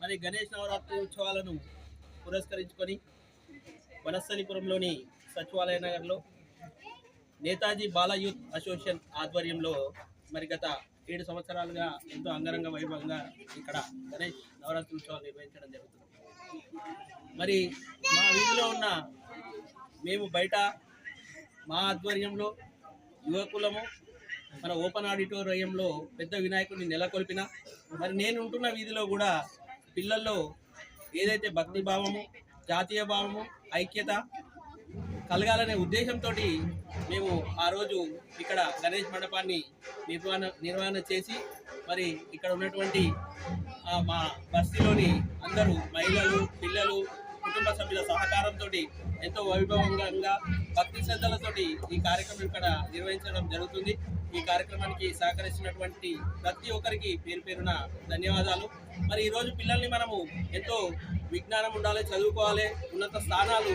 మరి గణేష్ నవరాత్రి ఉత్సవాలను పురస్కరించుకొని వనస్థలిపురంలోని సచివాలయ నగర్లో నేతాజీ బాల యూత్ అసోసియేషన్ ఆధ్వర్యంలో మరి గత ఏడు సంవత్సరాలుగా ఎంతో అంగరంగ వైభవంగా ఇక్కడ గణేష్ నవరాత్రి ఉత్సవాలు నిర్వహించడం జరుగుతుంది. మరి మా వీధిలో ఉన్న మేము బయట మా ఆధ్వర్యంలో యువకులము మన ఓపెన్ ఆడిటోరియంలో పెద్ద వినాయకుడిని నెలకొల్పిన మరి నేను ఉంటున్న వీధిలో కూడా పిల్లల్లో ఏదైతే భక్తి భావము జాతీయ భావము ఐక్యత కలగాలనే ఉద్దేశంతో మేము ఆ రోజు ఇక్కడ గణేష్ మండపాన్ని నిర్వహణ నిర్వహణ చేసి మరి ఇక్కడ ఉన్నటువంటి మా బస్తీలోని అందరూ మహిళలు పిల్లలు కుటుంబ సభ్యుల సహకారంతో ఎంతో వైభవంగా భక్తి శ్రద్ధలతోటి ఈ కార్యక్రమం ఇక్కడ నిర్వహించడం జరుగుతుంది. ఈ కార్యక్రమానికి సహకరించినటువంటి ప్రతి ఒక్కరికి పేరు పేరున ధన్యవాదాలు. మరి ఈరోజు పిల్లల్ని మనము ఎంతో విజ్ఞానం ఉండాలి చదువుకోవాలి ఉన్నత స్థానాలు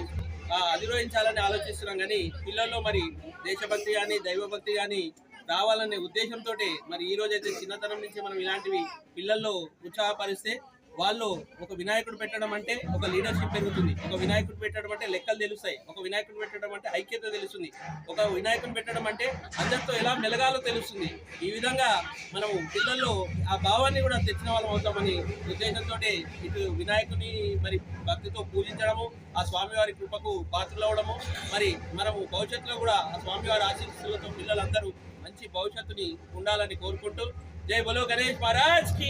అధిరోహించాలని ఆలోచిస్తున్నాం కానీ పిల్లల్లో మరి దేశభక్తి కానీ దైవభక్తి కానీ రావాలనే ఉద్దేశంతో మరి ఈ అయితే చిన్నతనం నుంచి మనం ఇలాంటివి పిల్లల్లో ఉత్సాహపరిస్తే వాళ్ళు ఒక వినాయకుడు పెట్టడం అంటే ఒక లీడర్షిప్ పెరుగుతుంది. ఒక వినాయకుడు పెట్టడం అంటే లెక్కలు తెలుస్తాయి. ఒక వినాయకుడు పెట్టడం అంటే ఐక్యత తెలుస్తుంది. ఒక వినాయకుడు పెట్టడం అంటే అందరితో ఎలా మెలగాలో తెలుస్తుంది. ఈ విధంగా మనం పిల్లల్లో ఆ భావాన్ని కూడా తెచ్చిన వాళ్ళం అవుతామని ఉద్దేశంతో ఇటు వినాయకుని మరి భక్తితో పూజించడము ఆ స్వామివారి కృపకు పాత్రలవడము మరి మనము భవిష్యత్తులో కూడా ఆ స్వామివారి ఆశీస్సులతో పిల్లలందరూ మంచి భవిష్యత్తుని ఉండాలని కోరుకుంటూ జై బలో గణేష్ మహారాజ్కి.